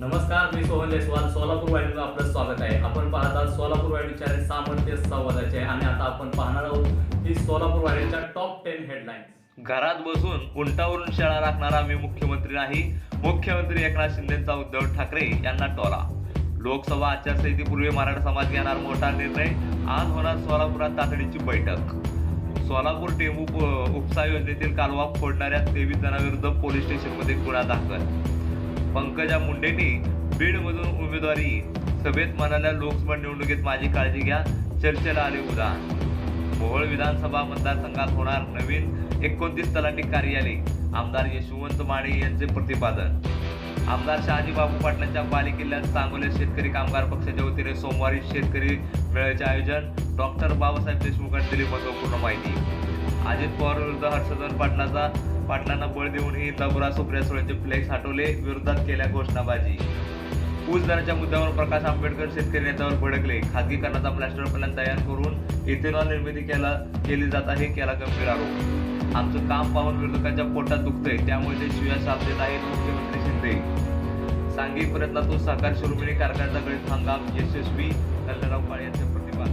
नमस्कार मी सोहन जयस्वाल सोलापूर वाहिनीला आपलं स्वागत आहे. आपण पाहत आहात सोलापूर वाहिनीच्या सामर्थ्य संवादाचे आणि आता आपण पाहणार आहोत की सोलापूर वाहिनीच्या टॉप टेन हेडलाईन्स घरात बसून उंटावरून शाळा राखणारा मी मुख्यमंत्री नाही. मुख्यमंत्री एकनाथ शिंदेचा उद्धव ठाकरे यांना टोला. लोकसभा आचारसंहितेपूर्वी मराठा समाज घेणार मोठा निर्णय. आज होणार सोलापुरात तातडीची बैठक. सोलापूर टेमू उपसा योजनेतील कालवा फोडणाऱ्या तेवीस जणांविरुद्ध पोलीस स्टेशनमध्ये गुन्हा दाखल. पंकजा मुंडेंनी बीडमधून उमेदवारी सभेत म्हणाल्या लोकसभा निवडणुकीत माझी काळजी घ्या. चर्चेला आले उदाहरण मोहोळ विधानसभा मतदारसंघात होणार नवीन एकोणतीस तलाठी कार्यालय. आमदार यशवंत माने यांचे प्रतिपादन. आमदार शहाजी बाबू पाटलांच्या बालेकिल्ल्यात सांगोले शेतकरी कामगार पक्षाच्या वतीने सोमवारी शेतकरी मेळ्याचे आयोजन. डॉक्टर बाबासाहेब देशमुखांनी दिली महत्त्वपूर्ण माहिती. अजित पवार विरुद्ध हर्षवर्धन पाटलाचा पाटलांना बळ देऊनही इंदापुरा सुप्रिया सुळेचे फ्लेक्स हटवले विरोधात केल्या घोषणाबाजी. ऊस दराच्या मुद्द्यावर प्रकाश आंबेडकर शेतकरी नेत्यावर भडकले. खाजगीकरणाचा प्लॅस्टर प्लॅन तयार करून इथेनॉल निर्मिती केला केली जात आहे केला गंभीर आरोप. आमचं काम पाहून विरोधकांच्या पोटात दुखतंय त्यामुळे ते शिव्या साथ देत आहेत मुख्यमंत्री शिंदे. सांघिक प्रयत्नातून सहकार शिरोमणी कारखान्याचा गणित हंगाम यशस्वी कल्याणराव काळे यांचे प्रतिपादन